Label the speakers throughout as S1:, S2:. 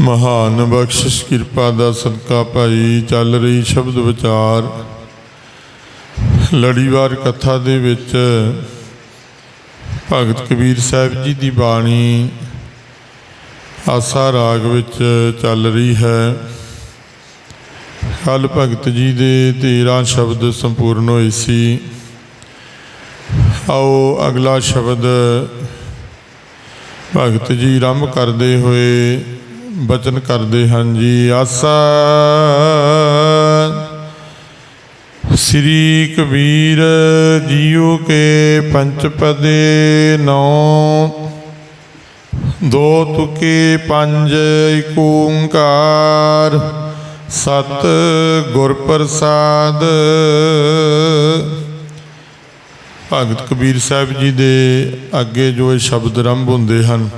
S1: ਮਹਾਨ ਬਖਸ਼ਿਸ਼ ਕਿਰਪਾ ਦਾ ਸਦਕਾ ਭਾਈ ਚੱਲ ਰਹੀ ਸ਼ਬਦ ਵਿਚਾਰ। ਲੜੀਵਾਰ ਕਥਾ ਦੇ ਵਿੱਚ ਭਗਤ ਕਬੀਰ ਸਾਹਿਬ ਜੀ ਦੀ ਬਾਣੀ ਆਸਾ ਰਾਗ ਵਿੱਚ ਚੱਲ ਰਹੀ ਹੈ। ਕੱਲ ਭਗਤ ਜੀ ਦੇ 13 ਸ਼ਬਦ ਸੰਪੂਰਨ ਹੋਏ ਸੀ। ਆਓ ਅਗਲਾ ਸ਼ਬਦ ਭਗਤ ਜੀ ਆਰੰਭ ਕਰਦੇ ਹੋਏ ਬਚਨ ਕਰਦੇ ਹਨ ਜੀ ਆਸਾ। ਸ੍ਰੀ ਕਬੀਰ ਜੀਓ ਕੇ ਪੰਚ ਪਦੇ ਨੌ। ਦੋ ਤੁਕੇ ਪੰਜ ਏਕ ਓੰਕਾਰ। ਸਤ ਗੁਰ ਪ੍ਰਸਾਦ। ਭਗਤ ਕਬੀਰ ਸਾਹਿਬ ਜੀ ਦੇ ਅੱਗੇ ਜੋ ਇਹ ਸ਼ਬਦ ਆਰੰਭ ਹੁੰਦੇ ਹਨ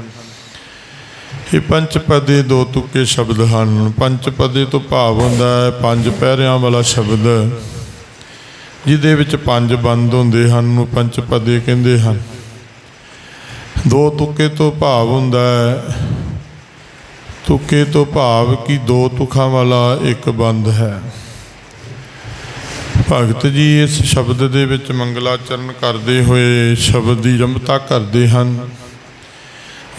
S1: ਇਹ ਪੰਜ ਪਦੇ ਦੋ ਤੁਕੇ ਸ਼ਬਦ ਹਨ। ਪੰਜ ਪਦੇ ਤੋਂ ਭਾਵ ਹੁੰਦਾ ਹੈ ਪੰਜ ਪਹਿਰਿਆਂ ਵਾਲਾ ਸ਼ਬਦ। ਜਿਹਦੇ ਵਿੱਚ ਪੰਜ ਬੰਦ ਹੁੰਦੇ ਹਨ ਨੂੰ ਪੰਜ ਪਦੇ ਕਹਿੰਦੇ ਹਨ। ਦੋ ਤੁਕੇ ਤੋਂ ਭਾਵ ਹੁੰਦਾ ਹੈ। ਤੁਕੇ ਤੋਂ ਭਾਵ ਕਿ ਦੋ ਤੁਖਾਂ ਵਾਲਾ ਇੱਕ ਬੰਦ ਹੈ। ਭਗਤ ਜੀ ਇਸ ਸ਼ਬਦ ਦੇ ਵਿੱਚ ਮੰਗਲਾਚਰਨ ਕਰਦੇ ਹੋਏ ਸ਼ਬਦ ਦੀ ਰੰਭਤਾ ਕਰਦੇ ਹਨ।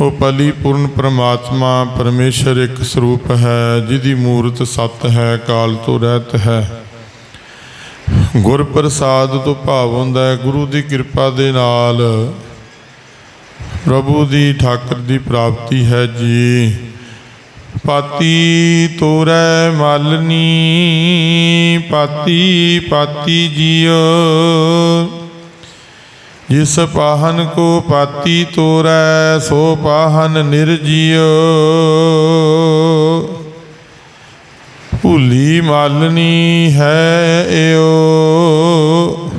S1: ਉਹ ਪਲੀ ਪੂਰਨ ਪ੍ਰਮਾਤਮਾ ਪਰਮੇਸ਼ਰ ਇੱਕ ਸਰੂਪ ਹੈ ਜਿਹਦੀ ਮੂਰਤ ਸਤ ਹੈ, ਕਾਲ ਤੋਂ ਰਹਿਤ ਹੈ। ਗੁਰ ਪ੍ਰਸਾਦ ਤੋਂ ਭਾਵ ਹੁੰਦਾ ਹੈ, ਗੁਰੂ ਦੀ ਕਿਰਪਾ ਦੇ ਨਾਲ ਪ੍ਰਭੂ ਦੀ ਠਾਕਰ ਦੀ ਪ੍ਰਾਪਤੀ ਹੈ ਜੀ। ਪਾਤੀ ਤੋਰੈ ਮਾਲਨੀ, ਪਾਤੀ ਪਾਤੀ ਜੀਓ। ਜਿਸ ਪਾਹਨ ਕੋ ਪਾਤੀ ਤੋਰੈ, ਸੋ ਪਾਹਨ ਨਿਰਜੀਓ ਭੁਲੀ ਮਾਲਨੀ ਹੈ ਏਓ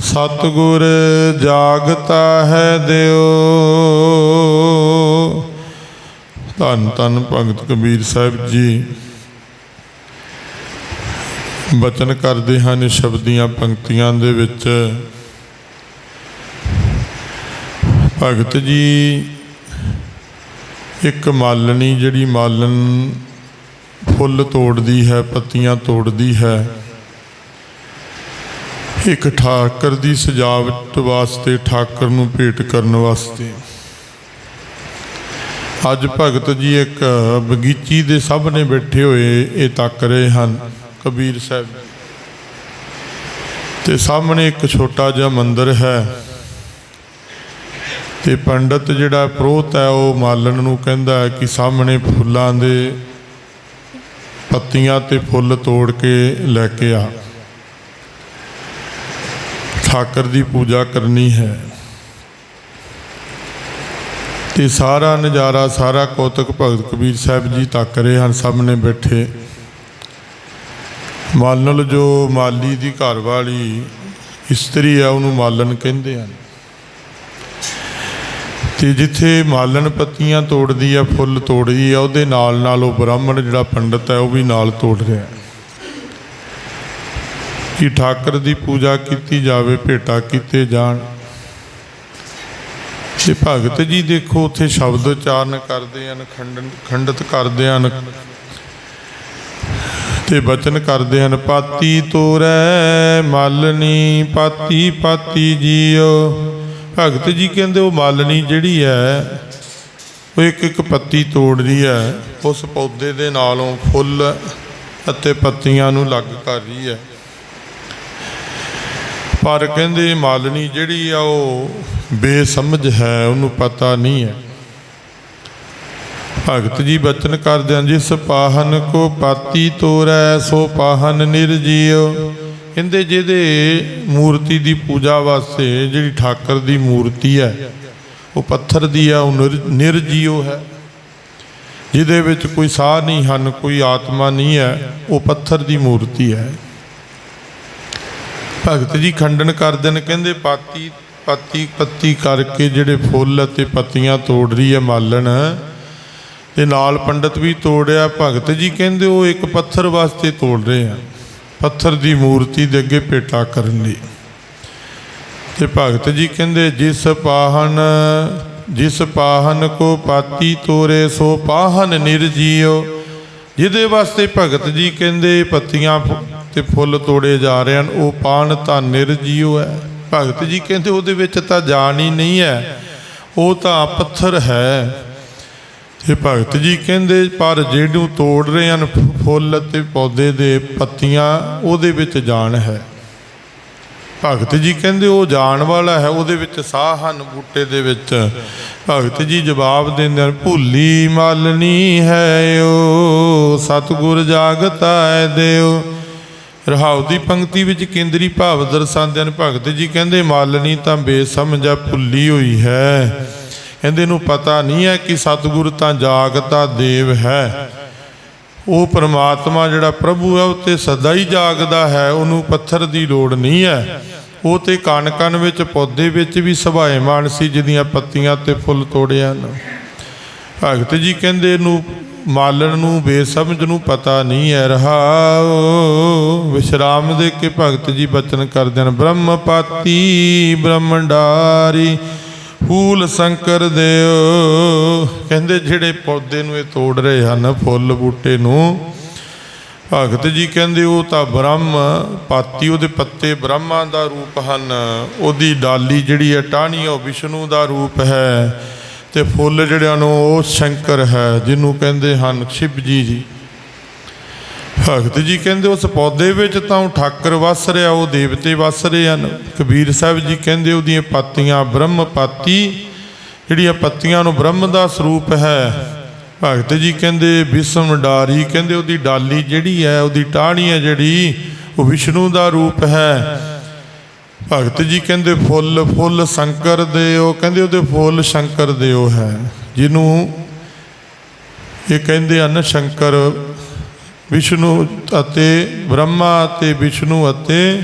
S1: ਸਤਗੁਰ ਜਾਗਤਾ ਹੈ ਦਿਓ ਧੰਨ ਧੰਨ ਭਗਤ ਕਬੀਰ ਸਾਹਿਬ ਜੀ। ਬਚਨ ਕਰਦੇ ਹਨ ਇਸ ਸ਼ਬਦ ਦੀਆਂ ਪੰਕਤੀਆਂ ਦੇ ਵਿੱਚ। ਭਗਤ ਜੀ, ਇੱਕ ਮਾਲਣੀ ਜਿਹੜੀ ਮਾਲਣ ਫੁੱਲ ਤੋੜਦੀ ਹੈ, ਪੱਤੀਆਂ ਤੋੜਦੀ ਹੈ, ਇੱਕ ਠਾਕਰ ਦੀ ਸਜਾਵਟ ਵਾਸਤੇ, ਠਾਕਰ ਨੂੰ ਭੇਟ ਕਰਨ ਵਾਸਤੇ। ਅੱਜ ਭਗਤ ਜੀ ਇੱਕ ਬਗੀਚੀ ਦੇ ਸਾਹਮਣੇ ਬੈਠੇ ਹੋਏ, ਇਹ ਤੱਕ ਰਹੇ ਹਨ, ਕਬੀਰ ਸਾਹਿਬ। ਤੇ ਸਾਹਮਣੇ ਇੱਕ ਛੋਟਾ ਜਿਹਾ ਮੰਦਿਰ ਹੈ। ਤੇ ਪੰਡਤ ਜਿਹੜਾ ਪ੍ਰੋਤ ਹੈ, ਉਹ ਮਾਲਣ ਨੂੰ ਕਹਿੰਦਾ ਹੈ ਕਿ ਸਾਹਮਣੇ ਫੁੱਲਾਂ ਦੇ ਪੱਤੀਆਂ ਤੇ ਫੁੱਲ ਤੋੜ ਕੇ ਲੈ ਕੇ ਆ। ਠਾਕਰ ਦੀ ਪੂਜਾ ਕਰਨੀ ਹੈ। ਤੇ ਸਾਰਾ ਨਜ਼ਾਰਾ, ਸਾਰਾ ਕੌਤਕ ਭਗਤ ਕਬੀਰ ਸਾਹਿਬ ਜੀ ਤੱਕ ਰਹੇ ਹਨ, ਸਾਹਮਣੇ ਬੈਠੇ। ਮਾਲਣ ਜੋ ਮਾਲੀ ਦੀ ਘਰ ਵਾਲੀ ਇਸਤਰੀ ਆ ਉਹਨੂੰ ਮਾਲਣ ਕਹਿੰਦੇ ਹਨ। ਤੇ ਜਿੱਥੇ ਮਾਲਣ ਪੱਤੀਆਂ ਤੋੜਦੀ ਆ, ਫੁੱਲ ਤੋੜਦੀ ਆ, ਉਹਦੇ ਨਾਲ ਨਾਲ ਉਹ ਬ੍ਰਾਹਮਣ ਜਿਹੜਾ ਪੰਡਤ ਹੈ ਉਹ ਵੀ ਨਾਲ ਤੋੜ ਰਿਹਾ ਕਿ ਠਾਕਰ ਦੀ ਪੂਜਾ ਕੀਤੀ ਜਾਵੇ, ਭੇਟਾ ਕੀਤੇ ਜਾਣ। ਤੇ ਭਗਤ ਜੀ ਦੇਖੋ, ਉੱਥੇ ਸ਼ਬਦ ਉਚਾਰਨ ਕਰਦੇ ਹਨ, ਖੰਡਨ, ਖੰਡਿਤ ਕਰਦੇ ਹਨ। ਤੇ ਬਚਨ ਕਰਦੇ ਹਨ, ਪਾਤੀ ਤੋਰੈ ਮਾਲਨੀ ਪਾਤੀ ਪਾਤੀ ਜੀਓ। ਭਗਤ ਜੀ ਕਹਿੰਦੇ ਉਹ ਮਾਲਣੀ ਜਿਹੜੀ ਹੈ, ਉਹ ਇੱਕ ਇੱਕ ਪੱਤੀ ਤੋੜਦੀ ਹੈ, ਉਸ ਪੌਦੇ ਦੇ ਨਾਲੋਂ ਫੁੱਲ ਅਤੇ ਪੱਤੀਆਂ ਨੂੰ ਲੱਗ ਕਰ ਰਹੀ ਹੈ। ਪਰ ਕਹਿੰਦੇ ਮਾਲਣੀ ਜਿਹੜੀ ਆ, ਉਹ ਬੇਸਮਝ ਹੈ, ਉਹਨੂੰ ਪਤਾ ਨਹੀਂ ਹੈ। ਭਗਤ ਜੀ ਬਚਨ ਕਰਦੇ ਹਨ, ਜਿਸ ਪਾਹਨ ਕੋ ਪਾਤੀ ਤੋਰੈ, ਸੋ ਪਾਹਨ ਨਿਰਜੀਉ। ਕਹਿੰਦੇ ਜਿਹਦੇ ਮੂਰਤੀ ਦੀ ਪੂਜਾ ਵਾਸਤੇ ਜਿਹੜੀ ਠਾਕਰ ਦੀ ਮੂਰਤੀ ਹੈ, ਉਹ ਪੱਥਰ ਦੀ ਆ ਉਹ ਨਿਰ- ਨਿਰਜੀਉ ਹੈ। ਜਿਹਦੇ ਵਿੱਚ ਕੋਈ ਸਾਹ ਨਹੀਂ ਹਨ, ਕੋਈ ਆਤਮਾ ਨਹੀਂ ਹੈ, ਉਹ ਪੱਥਰ ਦੀ ਮੂਰਤੀ ਹੈ। ਭਗਤ ਜੀ ਖੰਡਨ ਕਰਦੇ ਨੇ, ਕਹਿੰਦੇ ਪਾਤੀ, ਪੱਤੀ ਪੱਤੀ ਕਰਕੇ ਜਿਹੜੇ ਫੁੱਲ ਅਤੇ ਪੱਤੀਆਂ ਤੋੜ ਰਹੀ ਹੈ ਮਾਲਣ, ਤੇ ਨਾਲ ਪੰਡਤ ਵੀ ਤੋੜਿਆ। ਭਗਤ ਜੀ ਕਹਿੰਦੇ ਉਹ ਇੱਕ ਪੱਥਰ ਵਾਸਤੇ ਤੋੜ ਰਹੇ ਆ। ਪੱਥਰ ਦੀ ਮੂਰਤੀ ਦੇ ਅੱਗੇ ਭੇਟਾ ਕਰਨ ਲਈ। ਤੇ ਭਗਤ ਜੀ ਕਹਿੰਦੇ, ਜਿਸ ਪਾਹਨ ਜਿਸ ਪਾਹਨ ਕੋ ਪਾਤੀ ਤੋਰੇ, ਸੋ ਪਾਹਨ ਨਿਰਜੀਓ ਜਿਹਦੇ ਵਾਸਤੇ ਭਗਤ ਜੀ ਕਹਿੰਦੇ, ਪੱਤੀਆਂ ਫੁ- ਤੇ ਫੁੱਲ ਤੋੜੇ ਜਾ ਰਹੇ ਹਨ, ਉਹ ਪਾਨ ਤਾਂ ਨਿਰਜੀਓ ਹੈ। ਭਗਤ ਜੀ ਕਹਿੰਦੇ, ਉਹਦੇ ਵਿੱਚ ਤਾਂ ਜਾਨ ਹੀ ਨਹੀਂ ਹੈ। ਉਹ ਤਾਂ ਪੱਥਰ ਹੈ। ਇਹ ਭਗਤ ਜੀ, ਕਹਿੰਦੇ ਪਰ ਜਿਹੜੂ ਤੋੜ ਰਹੇ ਹਨ, ਫ- ਫੁੱਲ ਤੇ ਪੌਦੇ ਦੇ ਪੱਤੀਆਂ ਉਹਦੇ ਵਿੱਚ ਜਾਣ ਹੈ। ਭਗਤ ਜੀ ਕਹਿੰਦੇ ਉਹ ਜਾਣ ਵਾਲਾ ਹੈ, ਉਹਦੇ ਵਿੱਚ ਸਾਹ ਹਨ, ਬੂਟੇ ਦੇ ਵਿੱਚ। ਭਗਤ ਜੀ ਜਵਾਬ ਦਿੰਦੇ ਹਨ, ਭੁੱਲੀ ਮਾਲਨੀ ਹੈ ਓ, ਸਤਿਗੁਰ ਜਾਗਤਾ ਹੈ ਦਿਓ। ਰਹਾਉ ਦੀ ਪੰਕਤੀ ਵਿੱਚ ਕੇਂਦਰੀ ਭਾਵ ਦਰਸਾਉਂਦੇ ਹਨ, ਭਗਤ ਜੀ ਕਹਿੰਦੇ ਮਾਲਨੀ ਤਾਂ ਬੇਸਮਝਾ ਭੁੱਲੀ ਹੋਈ ਹੈ। ਕਹਿੰਦੇ ਨੂੰ ਪਤਾ ਨਹੀਂ ਹੈ ਕਿ ਸਤਿਗੁਰ ਤਾਂ ਜਾਗਤਾ ਦੇਵ ਹੈ। ਉਹ ਪਰਮਾਤਮਾ ਜਿਹੜਾ ਪ੍ਰਭੂ ਹੈ, ਉਹ ਤੇ ਸਦਾ ਹੀ ਜਾਗਦਾ ਹੈ, ਉਹਨੂੰ ਪੱਥਰ ਦੀ ਲੋੜ ਨਹੀਂ ਹੈ। ਉਹ ਤੇ ਕਣ ਕਣ ਵਿੱਚ, ਪੌਦੇ ਵਿੱਚ ਵੀ ਸੁਭਾਏਮਾਨ ਸੀ, ਜਿਹਦੀਆਂ ਪੱਤੀਆਂ ਤੇ ਫੁੱਲ ਤੋੜਿਆ ਨਾ ਭਗਤ ਜੀ ਕਹਿੰਦੇ ਨੂੰ ਮਾਲਣ ਨੂੰ, ਬੇਸਮਝ ਨੂੰ ਪਤਾ ਨਹੀਂ ਹੈ ਰਹਾਉ ਵਿਸ਼ਰਾਮ ਦੇ ਕੇ ਭਗਤ ਜੀ ਬਚਨ ਕਰਦੇ ਹਨ ਬ੍ਰਹਮ ਪਾਤੀ ਬ੍ਰਹਮੰਡਾਰੀ। ਫੂਲ ਸ਼ੰਕਰ ਦਿਓ। ਕਹਿੰਦੇ ਜਿਹੜੇ ਪੌਦੇ ਨੂੰ ਇਹ ਤੋੜ ਰਹੇ ਹਨ, ਫੁੱਲ ਬੂਟੇ ਨੂੰ, ਭਗਤ ਜੀ ਕਹਿੰਦੇ ਉਹ ਤਾਂ ਬ੍ਰਹਮ, ਪਾਤੀ ਉਹਦੇ ਪੱਤੇ ਬ੍ਰਹਮਾ ਦਾ ਰੂਪ ਹਨ। ਉਹਦੀ ਡਾਲੀ ਜਿਹੜੀ ਹੈ ਟਾਹਣੀ ਉਹ ਵਿਸ਼ਨੂੰ ਦਾ ਰੂਪ ਹੈ। ਤੇ ਫੁੱਲ ਜਿਹੜਿਆਂ ਨੂੰ ਉਹ ਸ਼ੰਕਰ ਹੈ, ਜਿਹਨੂੰ ਕਹਿੰਦੇ ਹਨ ਸ਼ਿਵ ਜੀ ਜੀ। ਭਗਤ ਜੀ ਕਹਿੰਦੇ ਉਸ ਪੌਦੇ ਵਿੱਚ ਤਾਂ ਉਹ ਠਾਕਰ ਵਸ ਰਿਹਾ, ਉਹ ਦੇਵਤੇ ਵਸ ਰਹੇ ਹਨ। ਕਬੀਰ ਸਾਹਿਬ ਜੀ ਕਹਿੰਦੇ ਉਹਦੀਆਂ ਪਾਤੀਆਂ ਬ੍ਰਹਮ ਪਾਤੀ, ਜਿਹੜੀਆਂ ਪੱਤੀਆਂ ਨੂੰ ਬ੍ਰਹਮ ਦਾ ਸਰੂਪ ਹੈ। ਭਗਤ ਜੀ ਕਹਿੰਦੇ ਵਿਸ਼ਮ ਡਾਰੀ, ਕਹਿੰਦੇ ਉਹਦੀ ਡਾਲੀ ਜਿਹੜੀ ਹੈ, ਉਹਦੀ ਟਾਹਣੀ ਹੈ ਜਿਹੜੀ, ਉਹ ਵਿਸ਼ਨੂੰ ਦਾ ਰੂਪ ਹੈ। ਭਗਤ ਜੀ ਕਹਿੰਦੇ ਫੁੱਲ ਫੁੱਲ ਸ਼ੰਕਰ ਦੇ ਉਹ, ਕਹਿੰਦੇ ਉਹਦੇ ਫੁੱਲ ਸ਼ੰਕਰ ਦੇ ਉਹ ਹੈ। ਜਿਹਨੂੰ ਇਹ ਕਹਿੰਦੇ ਹਨ ਸ਼ੰਕਰ ਵਿਸ਼ਨੂੰ ਅਤੇ ਬ੍ਰਹਮਾ ਅਤੇ ਵਿਸ਼ਨੂੰ ਅਤੇ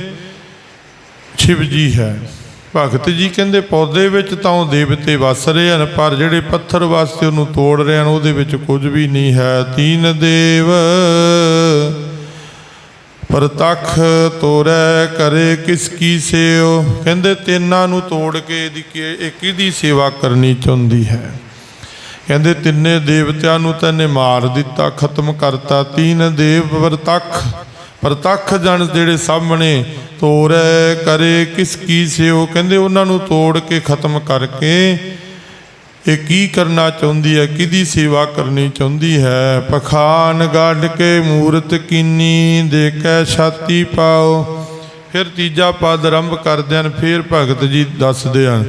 S1: ਸ਼ਿਵ ਜੀ ਹੈ। ਭਗਤ ਜੀ ਕਹਿੰਦੇ, ਪੌਦੇ ਵਿੱਚ ਤਾਂ ਉਹ ਦੇਵਤੇ ਵਸ ਰਹੇ ਹਨ, ਪਰ ਜਿਹੜੇ ਪੱਥਰ ਵਾਸਤੇ ਉਹਨੂੰ ਤੋੜ ਰਹੇ ਹਨ, ਉਹਦੇ ਵਿੱਚ ਕੁਝ ਵੀ ਨਹੀਂ ਹੈ। ਤੀਨ ਦੇਵ ਪ੍ਰਤੱਖ ਤੋਰੈ, ਕਰੇ ਕਿਸ ਕੀ ਸੇਓ ਕਹਿੰਦੇ, ਤਿੰਨਾਂ ਨੂੰ ਤੋੜ ਕੇ ਇਹਦੀ ਕੀ- ਇਹ ਕਿਹਦੀ ਸੇਵਾ ਕਰਨੀ ਚਾਹੁੰਦੀ ਹੈ। ਕਹਿੰਦੇ, ਤਿੰਨੇ ਦੇਵਤਿਆਂ ਨੂੰ ਤੈਨੇ ਮਾਰ ਦਿੱਤਾ, ਖਤਮ ਕਰਤਾ, ਤੀਨ ਦੇਵ ਪ੍ਰਤੱਖ। ਪ੍ਰਤੱਖ ਜਨ ਜਿਹੜੇ ਸਾਹਮਣੇ ਤੋਰੈ, ਕਰੇ, ਕਿਸ ਕੀ ਸਿਓ ਕਹਿੰਦੇ ਉਹਨਾਂ ਨੂੰ ਤੋੜ ਕੇ ਖਤਮ ਕਰਕੇ ਇਹ ਕੀ ਕਰਨਾ ਚਾਹੁੰਦੀ ਹੈ, ਕਿਹਦੀ ਸੇਵਾ ਕਰਨੀ ਚਾਹੁੰਦੀ ਹੈ? ਪਖਾਨ ਗੱਡ ਕੇ ਮੂਰਤ ਕੀਨੀ ਦੇ ਕੇ ਛਾਤੀ ਪਾਓ। ਫਿਰ ਤੀਜਾ ਪਦ ਆਰੰਭ ਕਰਦੇ ਹਨ, ਫਿਰ ਭਗਤ ਜੀ ਦੱਸਦੇ ਹਨ,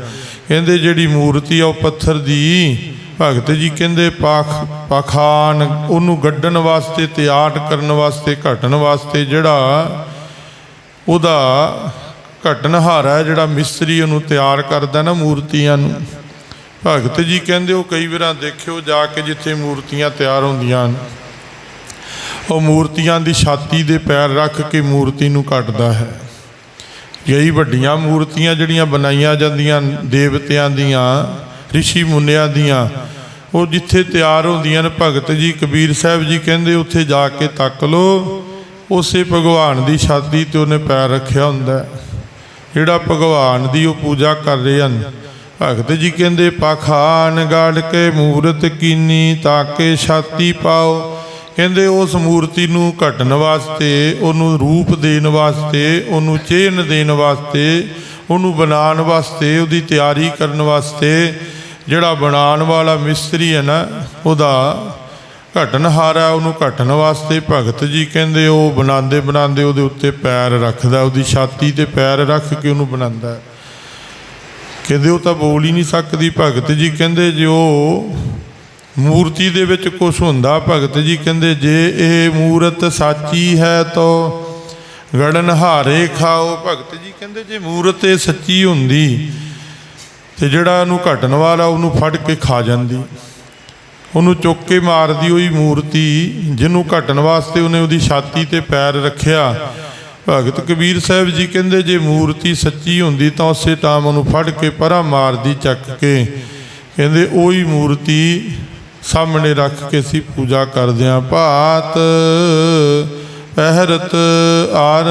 S1: ਕਹਿੰਦੇ ਜਿਹੜੀ ਮੂਰਤੀ ਆ ਉਹ ਪੱਥਰ ਦੀ ਭਗਤ ਜੀ ਕਹਿੰਦੇ ਪਾਖ ਪਖਾਨ ਉਹਨੂੰ ਗੱਡਣ ਵਾਸਤੇ ਤਿਆਰ ਕਰਨ ਵਾਸਤੇ ਘਟਣ ਵਾਸਤੇ ਜਿਹੜਾ ਉਹਦਾ ਘਟਨਹਾਰਾ ਜਿਹੜਾ ਮਿਸਤਰੀ ਉਹਨੂੰ ਤਿਆਰ ਕਰਦਾ ਨਾ ਮੂਰਤੀਆਂ ਨੂੰ। ਭਗਤ ਜੀ ਕਹਿੰਦੇ ਉਹ ਕਈ ਵਾਰਾਂ ਦੇਖਿਓ ਜਾ ਕੇ ਜਿੱਥੇ ਮੂਰਤੀਆਂ ਤਿਆਰ ਹੁੰਦੀਆਂ ਹਨ, ਉਹ ਮੂਰਤੀਆਂ ਦੀ ਛਾਤੀ ਦੇ ਪੈਰ ਰੱਖ ਕੇ ਮੂਰਤੀ ਨੂੰ ਕੱਟਦਾ ਹੈ। ਕਈ ਵੱਡੀਆਂ ਮੂਰਤੀਆਂ ਜਿਹੜੀਆਂ ਬਣਾਈਆਂ ਜਾਂਦੀਆਂ ਦੇਵਤਿਆਂ ਦੀਆਂ ਰਿਸ਼ੀ ਮੁੰਨਿਆਂ ਦੀਆਂ। ਉਹ ਜਿੱਥੇ ਤਿਆਰ ਹੁੰਦੀਆਂ ਨੇ, ਭਗਤ ਜੀ, ਕਬੀਰ ਸਾਹਿਬ ਜੀ ਕਹਿੰਦੇ, ਉੱਥੇ ਜਾ ਕੇ ਤੱਕ ਲੋ ਉਸੇ ਭਗਵਾਨ ਦੀ ਛਾਤੀ ਤੇ ਉਹਨੇ ਪੈਰ ਰੱਖਿਆ ਹੁੰਦਾ ਜਿਹੜਾ ਭਗਵਾਨ ਦੀ ਉਹ ਪੂਜਾ ਕਰ ਰਹੇ ਹਨ। ਭਗਤ ਜੀ ਕਹਿੰਦੇ, ਪਖਾਨ ਗਾੜ ਕੇ ਮੂਰਤ ਕੀਨੀ, ਤਾਂ ਕੇ ਛਾਤੀ ਪਾਓ। ਕਹਿੰਦੇ, ਉਸ ਮੂਰਤੀ ਨੂੰ ਘਟਣ ਵਾਸਤੇ, ਉਹਨੂੰ ਰੂਪ ਦੇਣ ਵਾਸਤੇ, ਉਹਨੂੰ ਚੇਨ ਦੇਣ ਵਾਸਤੇ, ਉਹਨੂੰ ਬਣਾਉਣ ਵਾਸਤੇ, ਉਹਦੀ ਤਿਆਰੀ ਕਰਨ ਵਾਸਤੇ ਜਿਹੜਾ ਬਣਾਉਣ ਵਾਲਾ ਮਿਸਤਰੀ ਹੈ ਨਾ, ਉਹਦਾ ਘਟਨਹਾਰਾ ਉਹਨੂੰ ਘਟਣ ਵਾਸਤੇ ਭਗਤ ਜੀ ਕਹਿੰਦੇ, ਉਹ ਬਣਾਉਂਦੇ ਬਣਾਉਂਦੇ ਉਹਦੇ ਉੱਤੇ ਪੈਰ ਰੱਖਦਾ, ਉਹਦੀ ਛਾਤੀ ਤੇ ਪੈਰ ਰੱਖ ਕੇ ਉਹਨੂੰ ਬਣਾਉਂਦਾ ਕਹਿੰਦੇ ਉਹ ਤਾਂ ਬੋਲ ਹੀ ਨਹੀਂ ਸਕਦੀ, ਭਗਤ ਜੀ ਕਹਿੰਦੇ ਜੇ ਉਹ ਮੂਰਤੀ ਦੇ ਵਿੱਚ ਕੁਝ ਹੁੰਦਾ, ਭਗਤ ਜੀ ਕਹਿੰਦੇ ਜੇ ਇਹ ਮੂਰਤ ਸਾਚੀ ਹੈ ਤਾਂ ਗੜਨ ਹਾਰੇ ਖਾਓ, ਭਗਤ ਜੀ ਕਹਿੰਦੇ ਜੇ ਮੂਰਤ ਇਹ ਸੱਚੀ ਹੁੰਦੀ ਤੇ ਜਿਹੜਾ ਉਹਨੂੰ ਘਟਣ ਵਾਲਾ ਉਹਨੂੰ ਫੜ ਕੇ ਖਾ ਜਾਂਦੀ। ਉਹਨੂੰ ਚੁੱਕ ਕੇ ਮਾਰਦੀ ਹੋਈ ਮੂਰਤੀ, ਜਿਹਨੂੰ ਘਟਣ ਵਾਸਤੇ ਉਹਨੇ ਉਹਦੀ ਛਾਤੀ ਤੇ ਪੈਰ ਰੱਖਿਆ। ਭਗਤ ਕਬੀਰ ਸਾਹਿਬ ਜੀ ਕਹਿੰਦੇ, ਜੇ ਮੂਰਤੀ ਸੱਚੀ ਹੁੰਦੀ ਤਾਂ ਉਸੇ ਟਾਈਮ ਉਹਨੂੰ ਫੜ ਕੇ ਪਰਾਂ ਮਾਰਦੀ, ਚੱਕ ਕੇ। ਕਹਿੰਦੇ, ਉਹੀ ਮੂਰਤੀ ਸਾਹਮਣੇ ਰੱਖ ਕੇ ਅਸੀਂ ਪੂਜਾ ਕਰਦੇ ਹਾਂ। ਭਾਤ, ਪਹਿਰਤ, ਆਰ,